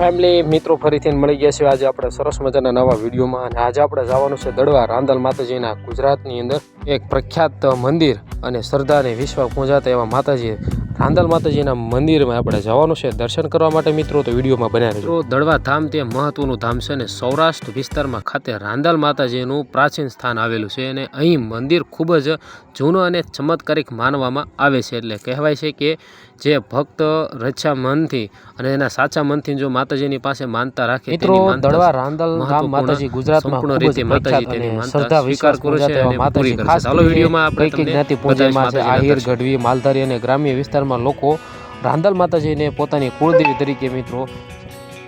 Family મિત્રો ફરીથી મળી ગયા છે. આજે આપણે સરસ મજાના નવા વિડીયોમાં અને આજે આપણે જવાનું છે દડવા રાંદલ માતાજીના ગુજરાતની અંદર એક પ્રખ્યાત મંદિર અને શ્રદ્ધા વિશ્વ પૂંજાતા એવા માતાજી રાંદલ માતાજીના મંદિરમાં આપણે જવાનું છે દર્શન કરવા માટે મિત્રો તો વિડીયોમાં બન્યા મિત્રો દડવા ધામ તે મહત્વનું ધામ છે અને સૌરાષ્ટ્ર વિસ્તારમાં ખાતે રાંદલ માતાજીનું પ્રાચીન સ્થાન આવેલું છે અને અહીં મંદિર ખૂબ જ જૂનું અને ચમત્કારિક માનવામાં આવે છે. એટલે કહેવાય છે કે જે ભક્ત રચ્છા મનથી અને એના સાચા મનથી જો માતાજીની પાસે માનતા રાખે મિત્રો દળવા રાંદલ ધામ માતાજી ગુજરાતમાં સંપૂર્ણ રીતે માતાજી તેની શ્રદ્ધા સ્વીકાર કરે છે અને પૂરી કરે છે. ચાલો વિડીયોમાં આપણે તમને જ્ઞાતિ પૂજામાં છે આહિર ગઢવી માલધારી અને ગ્રામ્ય વિસ્તારમાં લોકો રાંદલ માતાજીને પોતાની કુળદેવી તરીકે મિત્રો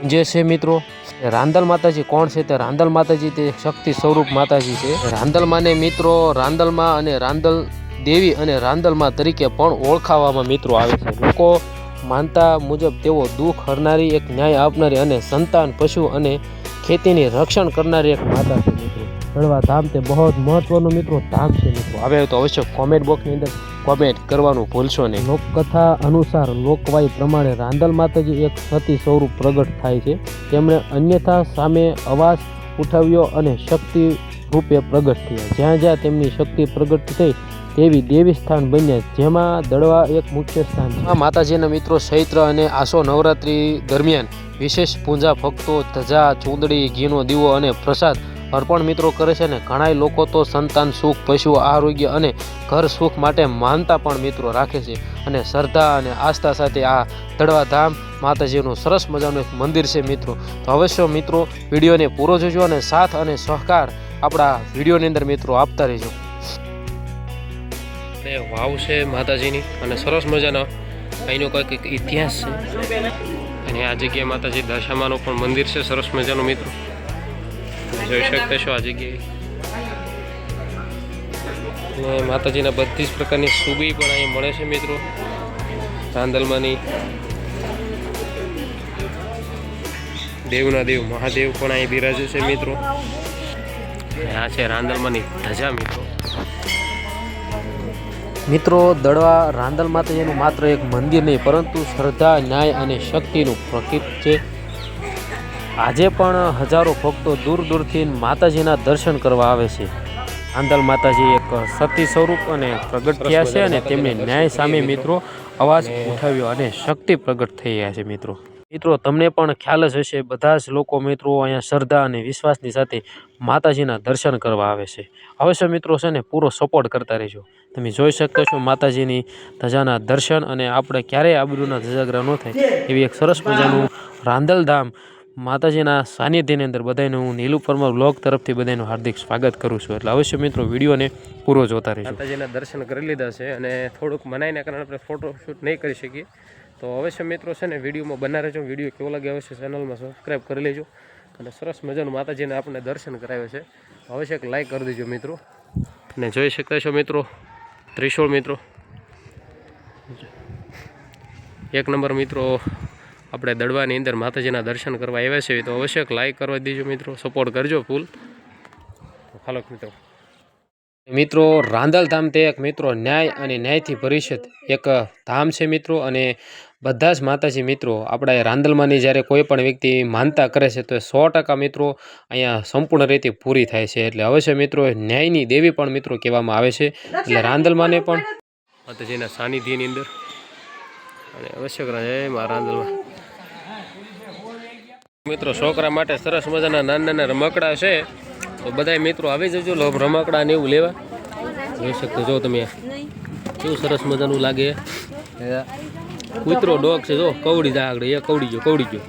જે છે મિત્રો, રાંદલ માતાજી કોણ છે તે રાંદલ માતાજી તે શક્તિ સ્વરૂપ માતાજી છે. રાંદલમાને મિત્રો રાંદલમાં અને રાંદલ દેવી અને રાંદલમાં તરીકે પણ ઓળખાવામાં મિત્રો આવે છે. લોકો માનતા મુજબ તેઓ દુઃખ હરનારી એક ન્યાય આપનારી અને સંતાન, પશુ અને ખેતીની રક્ષણ કરનારી એક માતા છે મિત્રો. ધામ તે બહુ જ મહત્વનું મિત્રો ધામ છે મિત્રો. આવે તો અવશ્ય કોમેન્ટ બોક્સની અંદર કોમેન્ટ કરવાનું ભૂલશો નહીં. લોકકથા અનુસાર લોકવાય પ્રમાણે રાંદલ માતાજી એક સતી સ્વરૂપ પ્રગટ થાય છે. તેમણે અન્યથા સામે અવાજ ઉઠાવ્યો અને શક્તિ રૂપે પ્રગટ થયા. જ્યાં જ્યાં તેમની શક્તિ પ્રગટ થઈ તેવી દેવી સ્થાન બન્યા જેમાં દડવા એક મુખ્ય સ્થાન છે. આ માતાજીના મિત્રો ચૈત્ર અને આસો નવરાત્રી દરમિયાન વિશેષ પૂજા ભક્તો ધજા ચૂંદડી ઘીનો દીવો અને પ્રસાદ અર્પણ મિત્રો કરે છે ને, ઘણાય લોકો તો સંતાન સુખ, પશુ આરોગ્ય અને ઘર સુખ માટે માનતા પણ મિત્રો રાખે છે. અને શ્રદ્ધા અને આસ્થા સાથે આ તડવાધામ માતાજીનું સરસ મજાનું એક મંદિર છે મિત્રો. તો અવશ્ય મિત્રો વિડીયોને પૂરો જોજો અને સાથ અને સહકાર આપણા વિડીયોની અંદર મિત્રો આપતા રહેજો. વાવ છે માતાજીની અને સરસ મજાનો અહીંનો કંઈક ઇતિહાસ છે. અને આ જગ્યાએ માતાજી દશામાનું પણ મંદિર છે, સરસ મજાનું મિત્રો. જોઈ શકતા છો આ જગ્યાએ માતાજીના બધી જ પ્રકારની સુબી પણ અહીંયા મળે છે મિત્રો. ચાંદલમાંની દેવના દેવ મહાદેવ પણ અહીં બિરાજે છે મિત્રો. આ છે રાંદલમાંની ધજા મિત્રો. મિત્રો દડવા રાંદલ માતાજીનું માત્ર એક મંદિર નહીં પરંતુ શ્રદ્ધા ન્યાય અને શક્તિનું પ્રતીક છે. આજે પણ હજારો ભક્તો દૂર દૂરથી માતાજીના દર્શન કરવા આવે છે. આંધલ માતાજી એક સતી સ્વરૂપ અને પ્રગટ થયા છે અને તેમની ન્યાય સામે મિત્રો અવાજ ઉઠાવ્યો અને શક્તિ પ્રગટ થઈ રહ્યા છે મિત્રો. મિત્રો, તમને પણ ખ્યાલ જ હશે, બધા જ લોકો મિત્રો અહીંયા શ્રદ્ધા અને વિશ્વાસની સાથે માતાજીના દર્શન કરવા આવે છે. અવશ્ય મિત્રો છે ને, પૂરો સપોર્ટ કરતા રહેજો. તમે જોઈ શકતા છો માતાજીની ધજાના દર્શન અને આપણે ક્યારેય આબરૂના ધજાગરા ન થાય. એવી એક સરસ મજાનું રાંદલ ધામ માતાજીના સાનિધ્યની અંદર બધાને હું નીલુ પરમાર બ્લોગ તરફથી બધાનું હાર્દિક સ્વાગત કરું છું. એટલે અવશ્ય મિત્રો વિડીયોને પૂરો જોતા રહીશું માતાજીના દર્શન કરી લીધા છે અને થોડુંક મનાઈને કારણે આપણે ફોટોશૂટ નહીં કરી શકીએ. તો અવશ્ય મિત્રો છે ને વિડીયોમાં બના રહેજો. વીડિયો કેવો લાગે અવશ્ય ચેનલમાં સબસ્ક્રાઈબ કરી લેજો. અને સરસ મજાનું માતાજીને આપણે દર્શન કરાવ્યો છે. અવશ્ય એક લાઈક કરી દેજો મિત્રો. અને જોઈ શકતા છો મિત્રો, ત્રિશોળ મિત્રો. એક નંબર મિત્રો આપણે દડવાની અંદર માતાજીના દર્શન કરવા આવ્યા છે તો અવશ્ય લાઈક કરવા દેજો મિત્રો સપોર્ટ કરજો ફૂલ હાલો મિત્રો. મિત્રો, રાંધલધામ તે એક મિત્રો ન્યાય અને ન્યાયથી પરિષદ એક ધામ છે મિત્રો, અને બધા જ માતાજી મિત્રો આપણા રાંદલમાંની જ્યારે કોઈ પણ વ્યક્તિ માનતા કરે છે, તો સો ટકા મિત્રો અહીંયા સંપૂર્ણ રીતે પૂરી થાય છે. એટલે અવશ્ય મિત્રો, ન્યાયની દેવી પણ મિત્રો કહેવામાં આવે છે. એટલે રાંદલમાંને પણ માતાજીના સાનિધ્યની અંદર અને અવશ્ય મિત્રો, છોકરા માટે સરસ મજાના નાના નાના રમકડા છે. તો બધાય મિત્રો આવી જજો લો રમકડા ને એવું લેવા. જોઈ શકતો જો તમે કેવું સરસ મજાનું લાગે. કૂતરો ડોગ છે, જો, કવડી જા આગળ, એ કવડી ગયો કવડી ગયો.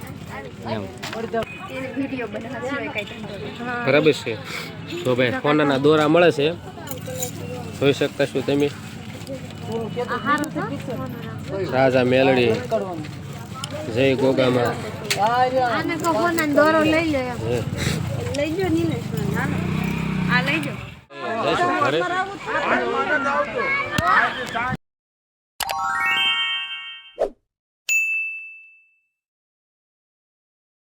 બરાબર છે. તો ભાઈ, સોનાના દોરા મળે છે. જોઈ શકતા છો તમે? રાજા મેલડી જય ગોગામાં. આને ફોન દોરો લઈ લે લઈ જો નીલેશ આ લઈ જો ઘરે